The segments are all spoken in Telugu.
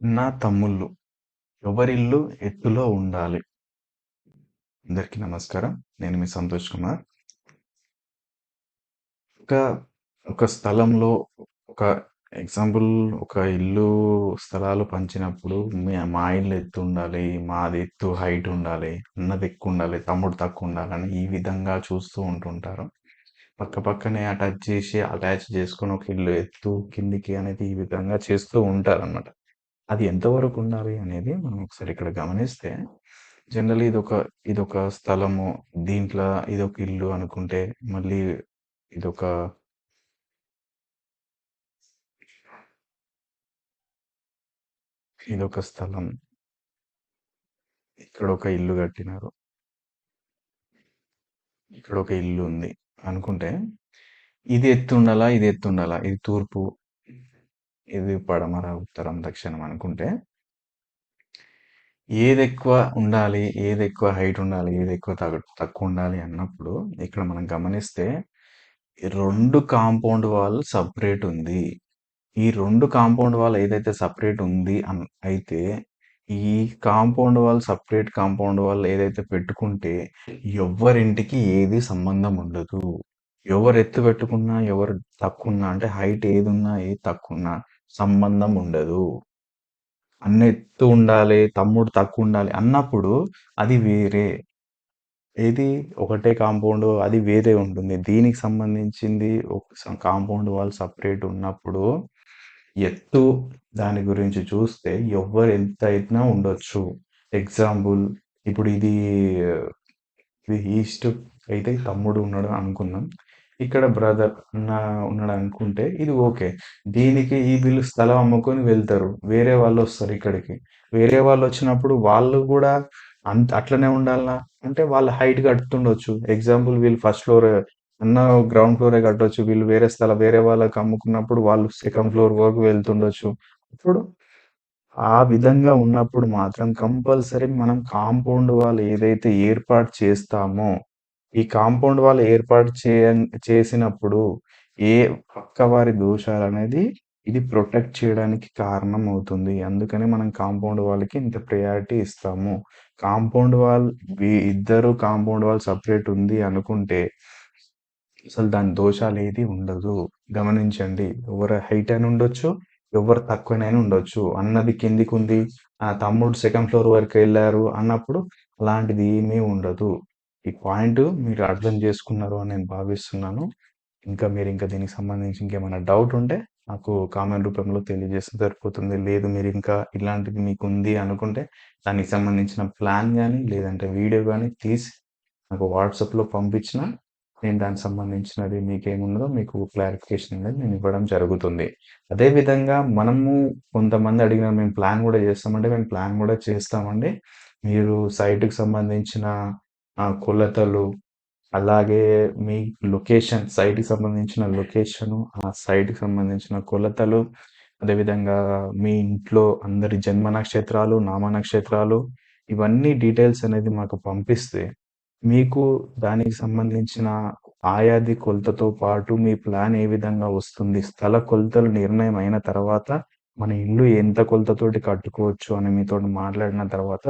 నా తమ్ముళ్ళు ఎవరిల్లు ఎత్తులో ఉండాలి? అందరికీ నమస్కారం. నేను మీ సంతోష్ కుమార్. ఒక ఒక స్థలంలో ఒక ఎగ్జాంపుల్ ఒక ఇల్లు స్థలాలు పంచినప్పుడు మీ మా ఇల్లు ఎత్తు ఉండాలి మాది ఎత్తు హైట్ ఉండాలి అన్నది ఎక్కువ ఉండాలి తమ్ముడు తక్కువ ఉండాలని ఈ విధంగా చూస్తూ ఉంటుంటారు. పక్క పక్కనే అటాచ్ చేసి అటాచ్ చేసుకొని ఒక ఇల్లు ఎత్తు కిందికి అనేది ఈ విధంగా చేస్తూ ఉంటారు అన్నమాట అది ఎంతవరకు ఉండాలి అనేది మనం ఒకసారి ఇక్కడ గమనిస్తే జనరల్లీ ఇదొక ఇదొక స్థలము దీంట్లో ఇదొక ఇల్లు అనుకుంటే మళ్ళీ ఇదొక ఇదొక స్థలం. ఇక్కడ ఒక ఇల్లు కట్టినారు. ఇక్కడ ఒక ఇల్లు ఉంది అనుకుంటే ఇది ఎత్తు ఉండాలా ఇది ఎత్తు ఉండాలా? ఇది తూర్పు ఇది పడమర ఉత్తరం దక్షిణం అనుకుంటే ఏది ఎక్కువ ఉండాలి ఏది ఎక్కువ హైట్ ఉండాలి ఏది ఎక్కువ తక్కువ ఉండాలి అన్నప్పుడు ఇక్కడ మనం గమనిస్తే రెండు కాంపౌండ్ వాల్ సపరేట్ ఉంది. ఈ రెండు కాంపౌండ్ వాల్ ఏదైతే సపరేట్ ఉంది అన్ అయితే ఈ compound wall separate compound wall ఏదైతే పెట్టుకుంటే ఎవ్వరింటికి ఏది సంబంధం ఉండదు. ఎవరు ఎత్తు పెట్టుకున్నా ఎవరు తక్కువ ఉన్నా అంటే హైట్ ఏది ఉన్నా ఏది తక్కువ ఉన్నా సంబంధం ఉండదు. అన్న ఎత్తు ఉండాలి తమ్ముడు తక్కువ ఉండాలి అన్నప్పుడు అది వేరే. ఏది? ఒకటే కాంపౌండ్ అది వేరే ఉంటుంది. దీనికి సంబంధించింది ఒక కాంపౌండ్ వాల్ సపరేట్ ఉన్నప్పుడు ఎత్తు దాని గురించి చూస్తే ఎవ్వరు ఎంత అయినా ఉండొచ్చు. ఎగ్జాంపుల్ ఇప్పుడు ఇది ఇది ఈస్ట్ అయితే తమ్ముడు ఉన్నాడు అనుకున్నాం ఇక్కడ బ్రదర్ అన్న ఉన్నాడు అనుకుంటే ఇది ఓకే. దీనికి ఈ వీళ్ళు స్థలం అమ్ముకొని వెళ్తారు. వేరే వాళ్ళు వస్తారు ఇక్కడికి. వేరే వాళ్ళు వచ్చినప్పుడు వాళ్ళు కూడా అంత అట్లనే ఉండాలనా? అంటే వాళ్ళ హైట్ కడుతుండొచ్చు. ఎగ్జాంపుల్ వీళ్ళు ఫస్ట్ ఫ్లోర్ అన్న గ్రౌండ్ ఫ్లోరే కట్టొచ్చు. వీళ్ళు వేరే స్థలం వేరే వాళ్ళకి అమ్ముకున్నప్పుడు వాళ్ళు సెకండ్ ఫ్లోర్ వరకు వెళ్తుండొచ్చు. ఇప్పుడు ఆ విధంగా ఉన్నప్పుడు మాత్రం కంపల్సరీ మనం కాంపౌండ్ వాళ్ళు ఏదైతే ఏర్పాటు చేస్తామో ఈ కాంపౌండ్ వాల్ ఏర్పాటు చేయ చేసినప్పుడు ఏ పక్క వారి దోషాలు అనేది ఇది ప్రొటెక్ట్ చేయడానికి కారణం అవుతుంది అందుకని మనం కాంపౌండ్ వాళ్ళకి ఇంత ప్రయారిటీ ఇస్తాము. కాంపౌండ్ వాల్ ఇద్దరు కాంపౌండ్ వాల్ సపరేట్ ఉంది అనుకుంటే అసలు దాని దోషాలు ఏది ఉండదు. గమనించండి. ఎవరు హైట్ అని ఉండొచ్చు ఎవరు తక్కువనైనా ఉండొచ్చు. అన్నది కిందికి ఉంది ఆ తమ్ముడు సెకండ్ ఫ్లోర్ వరకు వెళ్ళారు అన్నప్పుడు అలాంటిది ఏమీ ఉండదు. ఈ పాయింట్ మీరు అర్థం చేసుకున్నారు అని నేను భావిస్తున్నాను. ఇంకా మీరు ఇంకా దీనికి సంబంధించి ఇంకేమైనా డౌట్ ఉంటే నాకు కామెంట్ రూపంలో తెలియజేస్తే సరిపోతుంది. లేదు మీరు ఇంకా ఇలాంటిది మీకు ఉంది అనుకుంటే దానికి సంబంధించిన ప్లాన్ కానీ లేదంటే వీడియో కానీ తీసి నాకు వాట్సాప్లో పంపించిన నేను దానికి సంబంధించినది మీకేమున్నదో మీకు క్లారిఫికేషన్ అనేది నేను ఇవ్వడం జరుగుతుంది. అదేవిధంగా మనము కొంతమంది అడిగిన మేము ప్లాన్ కూడా చేస్తామంటే మేము ప్లాన్ కూడా చేస్తామండి. మీరు సైట్కి సంబంధించిన కొలతలు అలాగే మీ లొకేషన్ సైట్కి సంబంధించిన లొకేషను ఆ సైట్కి సంబంధించిన కొలతలు అదేవిధంగా మీ ఇంట్లో అందరి జన్మ నక్షత్రాలు నామ నక్షత్రాలు ఇవన్నీ డీటెయిల్స్ అనేది మాకు పంపిస్తే మీకు దానికి సంబంధించిన ఆయాది కొలతతో పాటు మీ ప్లాన్ ఏ విధంగా వస్తుంది స్థల కొలతలు నిర్ణయం అయిన తర్వాత మన ఇల్లు ఎంత కొలతతోటి కట్టుకోవచ్చు అని మీతో మాట్లాడిన తర్వాత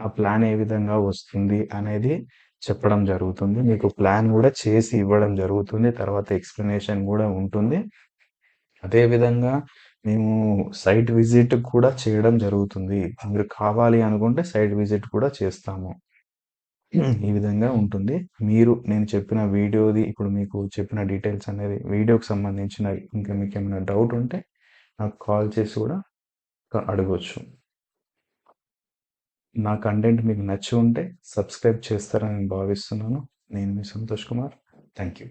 ఆ ప్లాన్ ఏ విధంగా వస్తుంది అనేది చెప్పడం జరుగుతుంది. మీకు ప్లాన్ కూడా చేసి ఇవ్వడం జరుగుతుంది. తర్వాత ఎక్స్ప్లెనేషన్ కూడా ఉంటుంది. అదేవిధంగా మేము సైట్ విజిట్ కూడా చేయడం జరుగుతుంది. మీరు కావాలి అనుకుంటే సైట్ విజిట్ కూడా చేస్తాము. ఈ విధంగా ఉంటుంది. మీరు నేను చెప్పిన వీడియోది ఇప్పుడు మీకు చెప్పిన డీటెయిల్స్ అనేది వీడియోకి సంబంధించిన ఇంకా మీకు ఏమైనా డౌట్ ఉంటే నాకు కాల్ చేసి కూడా అడగవచ్చు నా కంటెంట్ మీకు నచ్చి ఉంటే సబ్స్క్రైబ్ చేస్తారని భావిస్తున్నాను. నేను మీ సంతోష్ కుమార్. Thank you